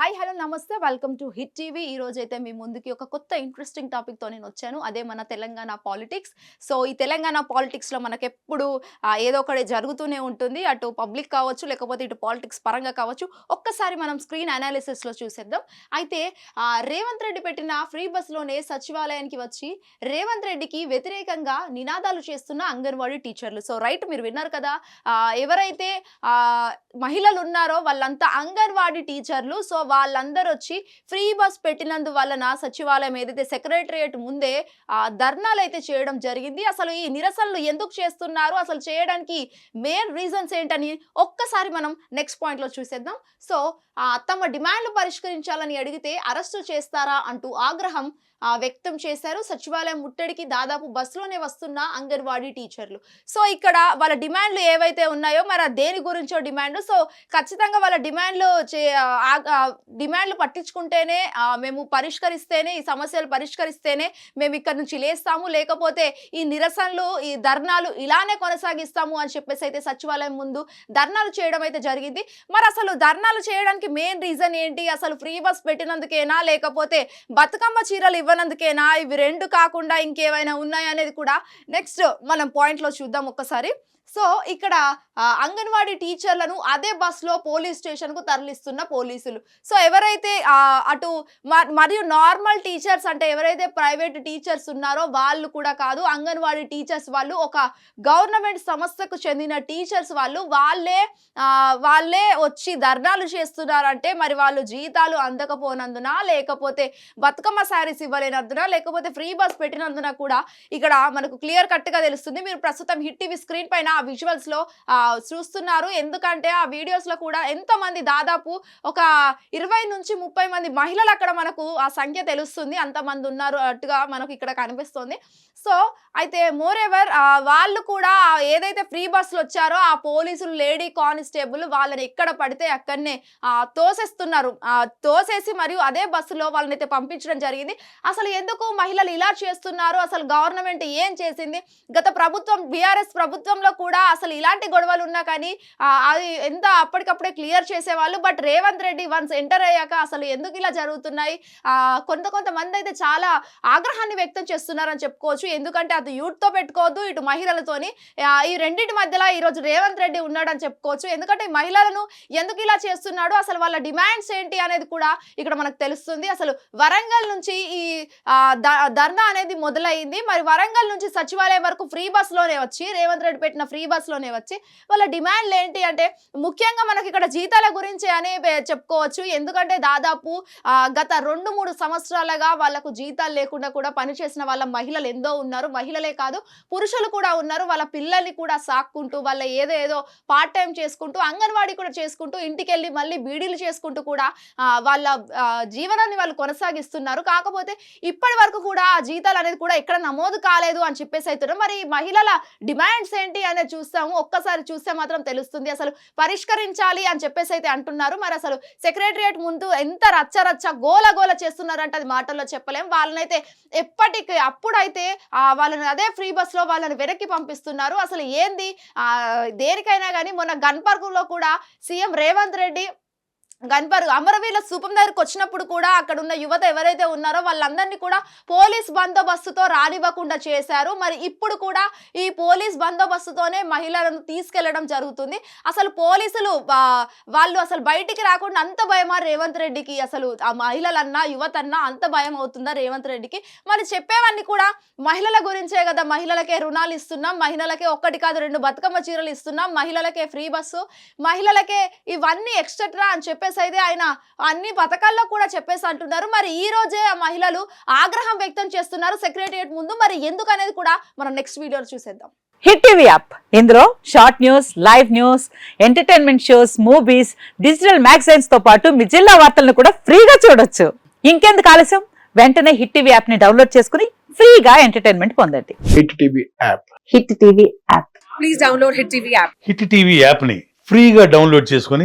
Hi hello నమస్తే. Welcome to Hit TV. ఈ రోజు అయితే మీ ముందుకి ఒక కొత్త ఇంట్రెస్టింగ్ టాపిక్తో నేను వచ్చాను. అదే మన తెలంగాణ పాలిటిక్స్ సో ఈ తెలంగాణ పాలిటిక్స్లో మనకు ఎప్పుడు ఏదో ఒకటి జరుగుతూనే ఉంటుంది. అటు పబ్లిక్ కావచ్చు లేకపోతే ఇటు పాలిటిక్స్ పరంగా కావచ్చు. ఒక్కసారి మనం స్క్రీన్ అనాలిసిస్లో చూసేద్దాం. అయితే రేవంత్ రెడ్డి పెట్టిన ఫ్రీ బస్లోనే సచివాలయానికి వచ్చి రేవంత్ రెడ్డికి వ్యతిరేకంగా నినాదాలు చేస్తున్న అంగన్వాడీ టీచర్లు. సో రైట్ మీరు విన్నారు కదా ఎవరైతే మహిళలు ఉన్నారో వాళ్ళంతా అంగన్వాడీ టీచర్లు. సో వాళ్ళందరూ వచ్చి ఫ్రీ బస్ పెట్టినందు వలన సచివాలయం ఏదైతే సెక్రటరియట్ ముందే ఆ, ధర్నాలు అయితే చేయడం జరిగింది. అసలు ఈ నిరసనలు ఎందుకు చేస్తున్నారు? అసలు చేయడానికి మెయిన్ రీజన్స్ ఏంటని ఒక్కసారి మనం నెక్స్ట్ పాయింట్లో చూసేద్దాం. సో తమ డిమాండ్లు పరిష్కరించాలని అడిగితే అరెస్టు చేస్తారా అంటూ ఆగ్రహం వ్యక్తం చేశారు. సచివాలయం ముట్టడికి దాదాపు బస్సులోనే వస్తున్న అంగన్వాడీ టీచర్లు. సో ఇక్కడ వాళ్ళ డిమాండ్లు ఏవైతే ఉన్నాయో మరి దేని గురించో డిమాండ్ సో ఖచ్చితంగా వాళ్ళ డిమాండ్లు చే ఆ డిమాండ్లు పట్టించుకుంటేనే మేము పరిష్కరిస్తేనే ఈ సమస్యలు పరిష్కరిస్తేనే మేము ఇక్కడ నుంచి లేస్తాము. లేకపోతే ఈ నిరసనలు ఈ ధర్నాలు ఇలానే కొనసాగిస్తాము అని చెప్పేసి అయితే సచివాలయం ముందు ధర్నాలు చేయడం అయితే జరిగింది. మరి అసలు ధర్నాలు చేయడానికి మెయిన్ రీజన్ ఏంటి? అసలు ఫ్రీ బస్ పెట్టినందుకేనా? లేకపోతే బతుకమ్మ చీరలు ఇవ్వనందుకేనా? ఇవి రెండు కాకుండా ఇంకేమైనా ఉన్నాయనేది కూడా నెక్స్ట్ మనం పాయింట్లో చూద్దాం ఒక్కసారి. సో ఇక్కడ అంగన్వాడీ టీచర్లను అదే బస్లో పోలీస్ స్టేషన్కు తరలిస్తున్న పోలీసులు. సో ఎవరైతే అటు మ- మరియు నార్మల్ టీచర్స్ అంటే ఎవరైతే ప్రైవేట్ టీచర్స్ ఉన్నారో వాళ్ళు కూడా కాదు అంగన్వాడీ టీచర్స్ వాళ్ళు ఒక గవర్నమెంట్ సంస్థకు చెందిన టీచర్స్ వాళ్ళు వాళ్ళే వాళ్ళే వచ్చి ధర్నాలు చేస్తున్నారంటే మరి వాళ్ళు జీతాలు అందకపోనందున లేకపోతే బతుకమ్మ శారీస్ ఇవ్వలేనందున లేకపోతే ఫ్రీ బస్ పెట్టినందున కూడా ఇక్కడ మనకు క్లియర్ కట్గా తెలుస్తుంది. మీరు ప్రస్తుతం హిట్ టీవీ స్క్రీన్ పైన ఆ విజువల్స్లో చూస్తున్నారు. ఎందుకంటే ఆ వీడియోస్లో కూడా ఎంతమంది దాదాపు ఒక ఇరవై నుంచి ముప్పై మంది మహిళలు అక్కడ మనకు ఆ సంఖ్య తెలుస్తుంది. అంతమంది ఉన్నారు అట్టుగా మనకు ఇక్కడ కనిపిస్తుంది. సో అయితే మోర్ ఎవర్ వాళ్ళు కూడా ఏదైతే ఫ్రీ బస్సులు వచ్చారో ఆ పోలీసులు లేడీ కానిస్టేబుల్ వాళ్ళని ఎక్కడ పడితే అక్కడనే తోసేస్తున్నారు. తోసేసి మరియు అదే బస్సులో వాళ్ళని అయితే పంపించడం జరిగింది. అసలు ఎందుకు మహిళలు ఇలా చేస్తున్నారు? అసలు గవర్నమెంట్ ఏం చేసింది? గత ప్రభుత్వం బీఆర్ఎస్ ప్రభుత్వంలో కూడా కూడా అసలు ఇలాంటి గొడవలు ఉన్నా కానీ అది ఎంత అప్పటికప్పుడే క్లియర్ చేసేవాళ్ళు. But Revanth Reddy once enter అయ్యాక అసలు ఎందుకు ఇలా జరుగుతున్నాయి? కొంత కొంతమంది అయితే చాలా ఆగ్రహాన్ని వ్యక్తం చేస్తున్నారని చెప్పుకోవచ్చు. ఎందుకంటే అది యూత్తో పెట్టుకోవద్దు ఇటు మహిళలతోని. ఈ రెండింటి మధ్యలో ఈరోజు రేవంత్ రెడ్డి ఉన్నాడని చెప్పుకోవచ్చు. ఎందుకంటే ఈ మహిళలను ఎందుకు ఇలా చేస్తున్నాడు? అసలు వాళ్ళ డిమాండ్స్ ఏంటి అనేది కూడా ఇక్కడ మనకు తెలుస్తుంది. అసలు వరంగల్ నుంచి ఈ ద- ధర్నా అనేది మొదలైంది. మరి వరంగల్ నుంచి సచివాలయం వరకు ఫ్రీ బస్లోనే వచ్చి రేవంత్ రెడ్డి పెట్టిన ఫ్రీ బస్లోనే వచ్చి వాళ్ళ డిమాండ్లు ఏంటి అంటే ముఖ్యంగా మనకి ఇక్కడ జీతాల గురించి అని చెప్పుకోవచ్చు. ఎందుకంటే దాదాపు గత రెండు మూడు సంవత్సరాలుగా వాళ్ళకు జీతాలు లేకుండా కూడా పనిచేసిన వాళ్ళ మహిళలు ఎంతో ఉన్నారు. మహిళలే కాదు పురుషులు కూడా ఉన్నారు. వాళ్ళ పిల్లల్ని కూడా సాక్కుంటూ వాళ్ళ ఏదో ఏదో పార్ట్ టైం చేసుకుంటూ అంగన్వాడీ కూడా చేసుకుంటూ ఇంటికి వెళ్ళి మళ్ళీ బీడీలు చేసుకుంటూ కూడా వాళ్ళ జీవనాన్ని వాళ్ళు కొనసాగిస్తున్నారు. కాకపోతే ఇప్పటి వరకు కూడా ఆ జీతాలు అనేది కూడా ఎక్కడ నమోదు కాలేదు అని చెప్పేసి అవుతున్నారు మరి మహిళల డిమాండ్స్ ఏంటి అని అనేది చూస్తాము ఒక్కసారి చూస్తే మాత్రం తెలుస్తుంది. అసలు పరిష్కరించాలి అని చెప్పేసి అయితే అంటున్నారు. మరి అసలు సెక్రటరియట్ ముందు ఎంత రచ్చ రచ్చ గోల గోల చేస్తున్నారంటే అది మాటల్లో చెప్పలేం. వాళ్ళనైతే ఎప్పటికి అప్పుడైతే వాళ్ళని అదే ఫ్రీ బస్లో వాళ్ళని వెనక్కి పంపిస్తున్నారు. అసలు ఏంది? దేనికైనా కానీ మొన్న గన్పర్గులో కూడా CM Revanth Reddy Gun Park అమరవీల స్థూపం దగ్గరకు వచ్చినప్పుడు కూడా అక్కడ ఉన్న యువత ఎవరైతే ఉన్నారో వాళ్ళందరినీ కూడా పోలీస్ బందోబస్తుతో రానివ్వకుండా చేశారు. మరి ఇప్పుడు కూడా ఈ పోలీస్ బందోబస్తుతోనే మహిళలను తీసుకెళ్ళడం జరుగుతుంది. అసలు పోలీసులు వాళ్ళు అసలు బయటికి రాకుండా అంత భయమా రేవంత్ రెడ్డికి? అసలు ఆ మహిళలన్నా యువతన్నా అంత భయం అవుతుందా రేవంత్ రెడ్డికి? మరి చెప్పేవన్నీ కూడా మహిళల గురించే కదా. మహిళలకే రుణాలు ఇస్తున్నాం. మహిళలకే ఒక్కటి కాదు రెండు బతుకమ్మ చీరలు ఇస్తున్నాం. మహిళలకే ఫ్రీ బస్సు. మహిళలకే ఇవన్నీ ఎక్స్ట్రా అని చెప్పేసి అయితే ఆయన అన్ని పథకాల్లో కూడా చెప్పేసి అంటున్నారు. మరి ఈ రోజే ఆ మహిళలు ఆగ్రహం వ్యక్తం చేస్తున్నారు సెక్రటరియట్ ముందు. మరి ఎందుకు అనేది కూడా మనం నెక్స్ట్ వీడియోలో చూసేద్దాం. Hit TV app. ఇందులో short news live news entertainment shows movies digital మ్యాగజైన్స్తో పాటు మీ జిల్లా వార్తలను కూడా ఫ్రీగా చూడొచ్చు. ఇంకెందుకు ఆలస్యం? వెంటనే హిట్ టీవీ యాప్ని డౌన్లోడ్ చేసుకుని ఫ్రీగా ఎంటర్టైన్మెంట్ పొందండి. Hit TV app. Hit TV app. Please download Hit TV app. Hit TV యాప్ని ఫ్రీగా డౌన్లోడ్ చేసుకొని